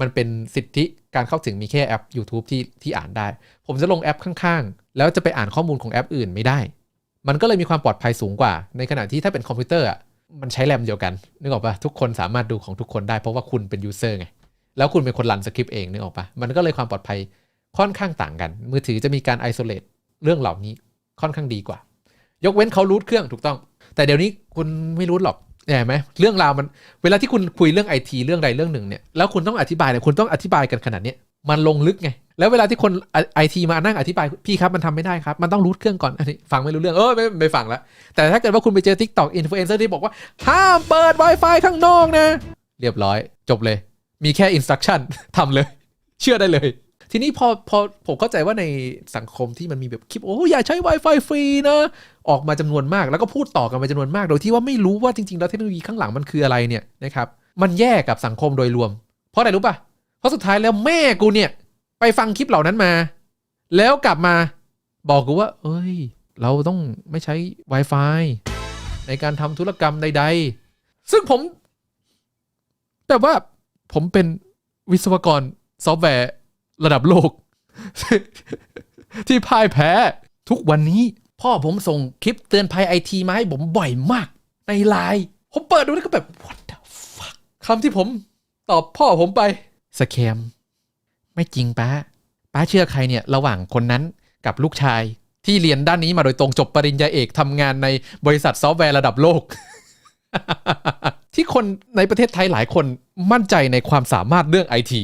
มันเป็นสิทธิการเข้าถึงมีแค่แอป YouTube ที่ที่อ่านได้ ผมจะลงแอปข้างๆ แล้วจะไปอ่านข้อมูลของแอปอื่นไม่ได้ มันก็เลยมีความปลอดภัยสูงกว่า ในขณะที่ถ้าเป็นคอมพิวเตอร์อะมันใช้แรมเดียวกันนึกออกปะทุกคนสามารถดูของทุกคนได้เพราะว่าคุณเป็นยูเซอร์ไงแล้วคุณเป็นคนรันสคริปต์เองนึกออกปะมันก็เลยความปลอดภัยค่อนข้างต่างกัน มือถือจะมีการไอโซเลตเรื่องเหล่านี้ค่อนข้างดีกว่า ยกเว้นเขารูทเครื่องถูกต้อง แต่เดี๋ยวนี้คุณไม่รู้หรอก เห็นไหมเรื่องราวมันเวลาที่คุณคุยเรื่องไอทีเรื่องใดเรื่องหนึ่งเนี่ยแล้วคุณต้องอธิบายเนี่ยคุณต้องอธิบายกันขนาดนี้มันลงลึกไงแล้วเวลาที่คนไอทีมานั่งอธิบายพี่ครับมันทำไม่ได้ครับ มันต้องรูทเครื่องก่อนอันนี้ฟังไม่รู้เรื่องเออไม่ไม่ฟังแล้วแต่ถ้าเกิดว่าคุณไปเจอ Tik t o อกอินฟลูเอนเซอร์ที่บอกว่า ห้ามเปิด Wi-Fi ข้างนอกนะ เรียบร้อย จบเลย มีแค่อินสต u ั t ชั่นทำเลย เชื่อได้เลย ทีนี้พอพอผมเข้าใจว่าในสังคมที่มันมีแบบคลิปโอ้อย่าใช้ Wi-Fi ฟรีนะออกมาจำนวนมากแล้วก็พูดต่อกันไปจำนวนมาก โดยที่ว่าไม่รู้ว่าจริงๆ แล้วเทคโนโลยีข้างหลังมันคืออะไรเนี่ยนะครับมันแย่กับสังคมโดยรวม เพราะอะไรรู้ป่ะเพราะสุดท้ายแล้วแม่กูเนี่ย ไปฟังคลิปเหล่านั้นมา แล้วกลับมาบอกกูว่า เอ้ย เราต้องไม่ใช้ Wi-Fi ในการทำธุรกรรมใด ๆ ซึ่งผม แต่ว่าผมเป็นวิศวกรซอฟต์แวร์ ระดับโลก ที่พ่ายแพ้ ทุกวันนี้ พ่อผมส่งคลิปเตือนภัยไอทีมาให้ผมบ่อยมาก ในไลน์ผมเปิดดูแล้วก็แบบ what the fuck คำที่ผม ตอบพ่อผมไปสแคมไม่จริงป้า ป้าเชื่อใครเนี่ย ระหว่างคนนั้นกับลูกชาย ที่เรียนด้านนี้มาโดยตรงจบปริญญาเอกทำงานในบริษัทซอฟต์แวร์ระดับโลก ที่คนในประเทศไทยหลายคนมั่นใจในความสามารถเรื่องไอที